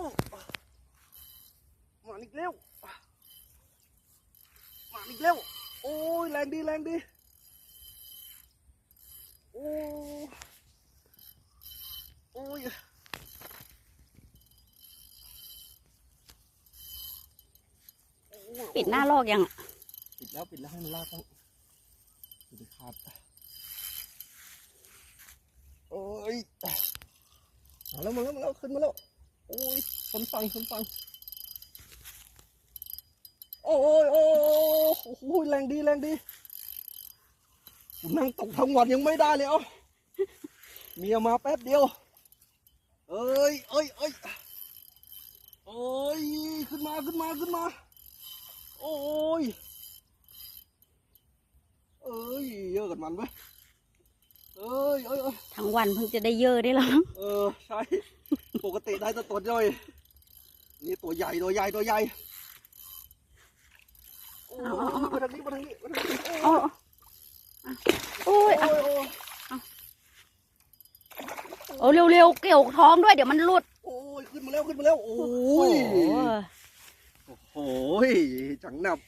แล้วมาอีกแล้วมาอีกแล้ว โอ้ยแรงดีแรงดี โอ้โอ้ยปิดหน้าลอกยังอะปิดแล้วปิดแล้วให้มันลากต้องปิดขาดโอ้ยมาแล้วมาแล้วมาแล้วขึ้นมาแล้ว โอ้ยคนฟังคนฟัง โอ้ยโอ้ยโอ้โหแรงดีแรงดีกูนั่งตกทั้งวันยังไม่ได้เลยเอ้าเมียมาแป๊บเดียว เอ้ยเอ้ยเอ้ยโอ้ยขึ้นมาขึ้นมาขึ้นมา โอ้ยเอ้ยเยอะกันมันไหมเอ้ยเอ้ยเอ้ยทั้งวันเพิ่งจะได้เยอะได้หรอเออใช่ ปกติได้แต่ตัวย่อย นี่ตัวใหญ่ตัวใหญ่ตัวใหญ่โอ้ยมาทางนี้มาทางนี้มาทางนี้เอาโอ้ยโอ้เอายโอ้ยเอาเร็วๆเกี่ยวท้องด้วยเดี๋ยวมันหลุด โอ้ยขึ้นมาแล้วขึ้นมาแล้วโอ้โอ้ยโหโอ้โหจังหนับ